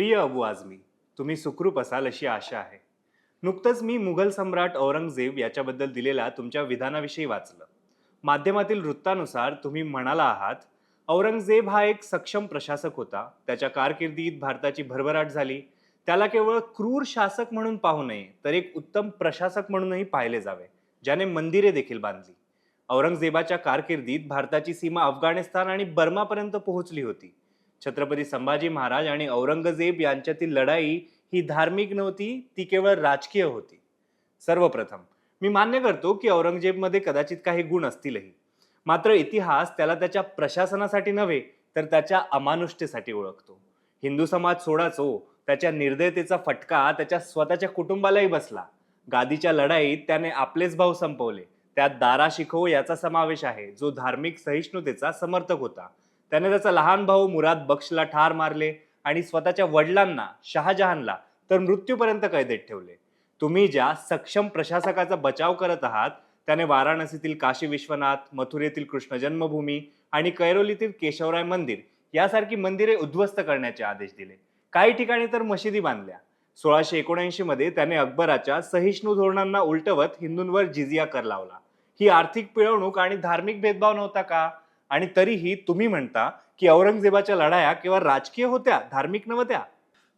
प्रिय अबू आझमी तुम्ही सुखरूप असाल अशी आशा आहे. नुकतंच मी मुघल सम्राट औरंगजेब याच्याबद्दल दिलेल्या तुमच्या विधानाविषयी वाचलं. माध्यमातील वृत्तानुसार तुम्ही म्हणाला आहात औरंगजेब हा एक सक्षम प्रशासक होता. त्याच्या कारकिर्दीत भारताची भरभराट झाली. त्याला केवळ क्रूर शासक म्हणून पाहू नये तर एक उत्तम प्रशासक म्हणूनही पाहिले जावे ज्याने मंदिरे देखील बांधली. औरंगजेबाच्या कारकिर्दीत भारताची सीमा अफगाणिस्तान आणि बर्मापर्यंत पोहोचली होती. छत्रपती संभाजी महाराज आणि औरंगजेब यांच्यातील लढाई ही धार्मिक नव्हती ती केवळ राजकीय होती. सर्वप्रथम मी मान्य करतो की औरंगजेबमध्ये कदाचित काही गुण असतीलही. मात्र इतिहास त्याला त्याच्या प्रशासनासाठी नव्हे तर त्याच्या अमानुष्टेसाठी ओळखतो. हिंदू समाज सोडाचो त्याच्या निर्दयतेचा फटका त्याच्या स्वतःच्या कुटुंबालाही बसला. गादीच्या लढाईत त्याने आपलेच भाऊ संपवले. त्यात दारा शिखो याचा समावेश आहे जो धार्मिक सहिष्णुतेचा समर्थक होता. त्याने त्याचा लहान भाऊ मुराद बक्षला ठार मारले आणि स्वतःच्या वडिलांना शहाजहानला तर मृत्यूपर्यंत कैदेत ठेवले. तुम्ही ज्या सक्षम प्रशासकाचा बचाव करत आहात त्याने वाराणसीतील काशी विश्वनाथ मथुरेतील कृष्ण जन्मभूमी आणि कैरोलीतील केशवराय मंदिर यासारखी मंदिरे उद्ध्वस्त करण्याचे आदेश दिले. काही ठिकाणी तर मशिदी बांधल्या. सोळाशे एकोणऐंशी मध्ये त्याने अकबराच्या सहिष्णू धोरणांना उलटवत हिंदूंवर जिजिया कर लावला. ही आर्थिक पिळवणूक आणि धार्मिक भेदभाव नव्हता का? आणि तरीही तुम्ही म्हणता की औरंगजेबाच्या लढाया केवळ राजकीय होत्या धार्मिक नव्हत्या.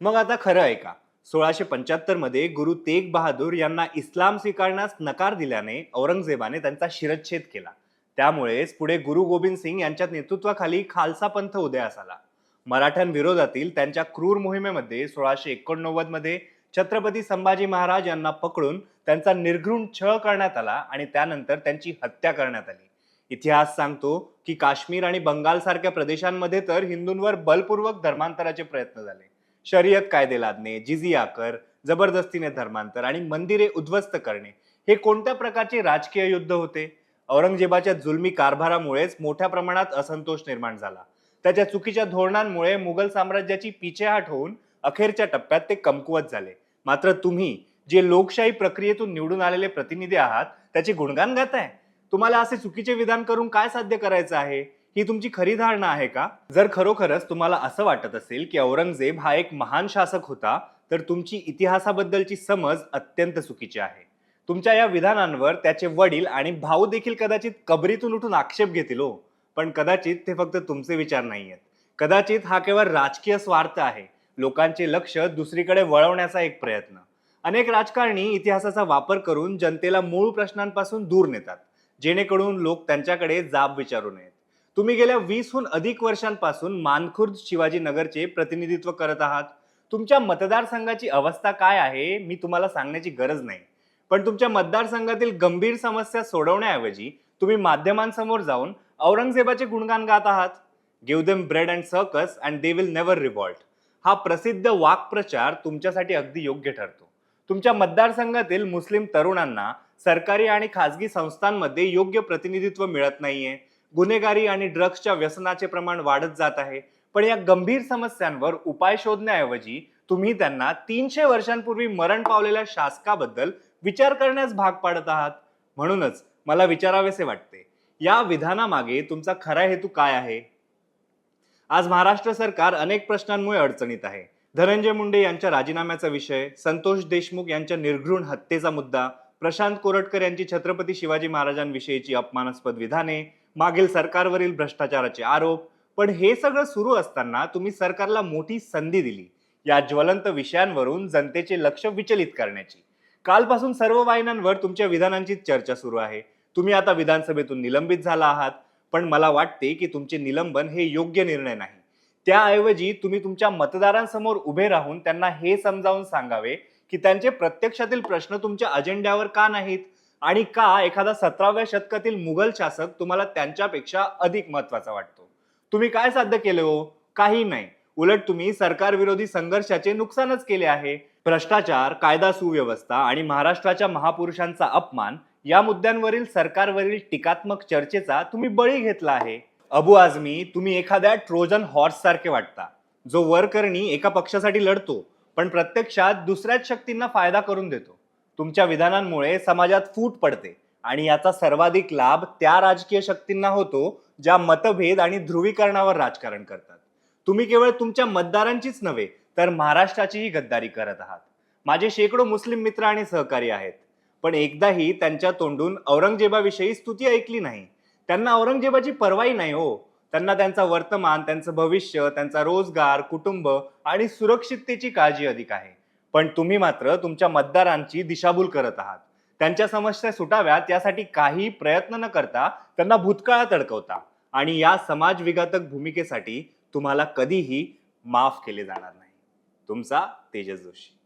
मग आता खरं ऐका सोळाशे पंच्याहत्तरमध्ये गुरु तेग बहादूर यांना इस्लाम स्वीकारण्यास नकार दिल्याने औरंगजेबाने त्यांचा शिरच्छेद केला. त्यामुळेच पुढे गुरु गोविंद सिंग यांच्या नेतृत्वाखाली खालसा पंथ उदयास आला. मराठ्यांविरोधातील त्यांच्या क्रूर मोहिमेमध्ये सोळाशे एकोणनव्वदमध्ये छत्रपती संभाजी महाराज यांना पकडून त्यांचा निर्घृण छळ करण्यात आला आणि त्यानंतर त्यांची हत्या करण्यात आली. इतिहास सांगतो की काश्मीर आणि बंगाल सारख्या प्रदेशांमध्ये तर हिंदूंवर बलपूर्वक धर्मांतराचे प्रयत्न झाले. शर्यत कायदे लादणे जिजिया कर जबरदस्तीने धर्मांतर आणि मंदिरे उद्ध्वस्त करणे हे कोणत्या प्रकारचे राजकीय युद्ध होते? औरंगजेबाच्या जुलमी कारभारामुळेच मोठ्या प्रमाणात असंतोष निर्माण झाला. त्याच्या चुकीच्या धोरणांमुळे मुघल साम्राज्याची पिछेहाट होऊन अखेरच्या टप्प्यात ते कमकुवत झाले. मात्र तुम्ही जे लोकशाही प्रक्रियेतून निवडून आलेले प्रतिनिधी आहात त्याची गुणगान गाताय? तुम्हाला असे चुकीचे विधान करून काय साध्य करायचं आहे? ही तुमची खरी धारणा आहे का? जर खरोखरच तुम्हाला असं वाटत असेल की औरंगजेब हा एक महान शासक होता तर तुमची इतिहासाबद्दलची समज अत्यंत चुकीची आहे. तुमच्या या विधानांवर त्याचे वडील आणि भाऊ देखील कदाचित कबरीतून उठून आक्षेप घेतील हो. पण कदाचित ते फक्त तुमचे विचार नाही आहेत कदाचित हा केवळ राजकीय स्वार्थ आहे. लोकांचे लक्ष दुसरीकडे वळवण्याचा एक प्रयत्न. अनेक राजकारणी इतिहासाचा वापर करून जनतेला मूळ प्रश्नांपासून दूर नेतात. जेणेकरून लोक त्यांच्याकडे जाब विचारू नयेत. तुम्ही गेल्या वीसहून अधिक वर्षांपासून मानखुर्द शिवाजीनगरचे प्रतिनिधित्व करत आहात. तुमच्या मतदारसंघाची अवस्था काय आहे मी तुम्हाला सांगण्याची गरज नाही. पण तुमच्या मतदारसंघातील गंभीर समस्या सोडवण्याऐवजी तुम्ही माध्यमांसमोर जाऊन औरंगजेबाचे गुणगान गात आहात. Give them bread and circus and they will never revolt हा प्रसिद्ध वाक्प्रचार तुमच्यासाठी अगदी योग्य ठरतो. तुमच्या मतदारसंघातील मुस्लिम तरुणांना सरकारी आणि खासगी संस्थांमध्ये योग्य प्रतिनिधित्व मिळत नाहीये. गुन्हेगारी आणि ड्रग्सच्या व्यसनाचे प्रमाण वाढत जात आहे. पण या गंभीर समस्यांवर उपाय शोधण्याऐवजी तुम्ही त्यांना तीनशे वर्षांपूर्वी मरण पावलेल्या शासकाबद्दल विचार करण्यास भाग पाडत आहात. म्हणूनच मला विचारावेसे वाटते. या विधानामागे तुमचा खरा हेतू काय आहे? आज महाराष्ट्र सरकार अनेक प्रश्नांमुळे अडचणीत आहे. धनंजय मुंडे यांच्या राजीनाम्याचा विषय संतोष देशमुख यांच्या निर्घृण हत्येचा मुद्दा प्रशांत कोरटकर यांची छत्रपती शिवाजी महाराजांविषयीची अपमानास्पद विधाने मागील सरकारवरील भ्रष्टाचाराचे आरोप पण हे सगळं सुरू असताना तुम्ही सरकारला मोठी संधी दिली या ज्वलंत विषयांवरून जनतेचे लक्ष विचलित करण्याची. कालपासून सर्व वाहिन्यांवर तुमच्या विधानांची चर्चा सुरू आहे. तुम्ही आता विधानसभेतून निलंबित झाला आहात पण मला वाटते की तुमचे निलंबन हे योग्य निर्णय नाही. त्याऐवजी तुम्ही तुमच्या मतदारांसमोर उभे राहून त्यांना हे समजावून सांगावे की त्यांचे प्रत्यक्षातील प्रश्न तुमच्या अजेंड्यावर का नाहीत? आणि का एखादा सतराव्या शतकातील मुघल शासक तुम्हाला त्यांच्यापेक्षा अधिक महत्त्वाचा वाटतो? तुम्ही काय साध्य केले हो? काही नाही. उलट तुम्ही सरकार विरोधी संघर्षाचे नुकसानच केले आहे. भ्रष्टाचार कायदा सुव्यवस्था आणि महाराष्ट्राच्या महापुरुषांचा अपमान या मुद्द्यांवरील सरकारवरील टीकात्मक चर्चेचा तुम्ही बळी घेतला आहे. अबू आझमी तुम्ही एखाद्या ट्रोजन हॉर्स सारखे वाटता. जो वरकरणी एका पक्षासाठी लढतो. पण प्रत्यक्षात दुसऱ्याच शक्तींना फायदा करून देतो. तुमच्या विधानांमुळे समाजात फूट पडते आणि याचा सर्वाधिक लाभ त्या राजकीय शक्तींना होतो ज्या मतभेद आणि ध्रुवीकरणावर राजकारण करतात. तुम्ही केवळ तुमच्या मतदारांचीच नव्हे तर महाराष्ट्राचीही गद्दारी करत आहात. माझे शेकडो मुस्लिम मित्र आणि सहकारी आहेत. पण एकदाही त्यांच्या तोंडून औरंगजेबाविषयी स्तुती ऐकली नाही. त्यांना औरंगजेबाची परवाही नाही हो. त्यांना त्यांचा वर्तमान त्यांचं भविष्य त्यांचा रोजगार कुटुंब आणि सुरक्षिततेची काळजी अधिक आहे. पण तुम्ही मात्र तुमच्या मतदारांची दिशाभूल करत आहात. त्यांच्या समस्या सुटाव्यात यासाठी काही प्रयत्न न करता त्यांना भूतकाळात अडकवता. आणि या समाज विघातक भूमिकेसाठी तुम्हाला कधीही माफ केले जाणार नाही. तुमचा तेजस जोशी.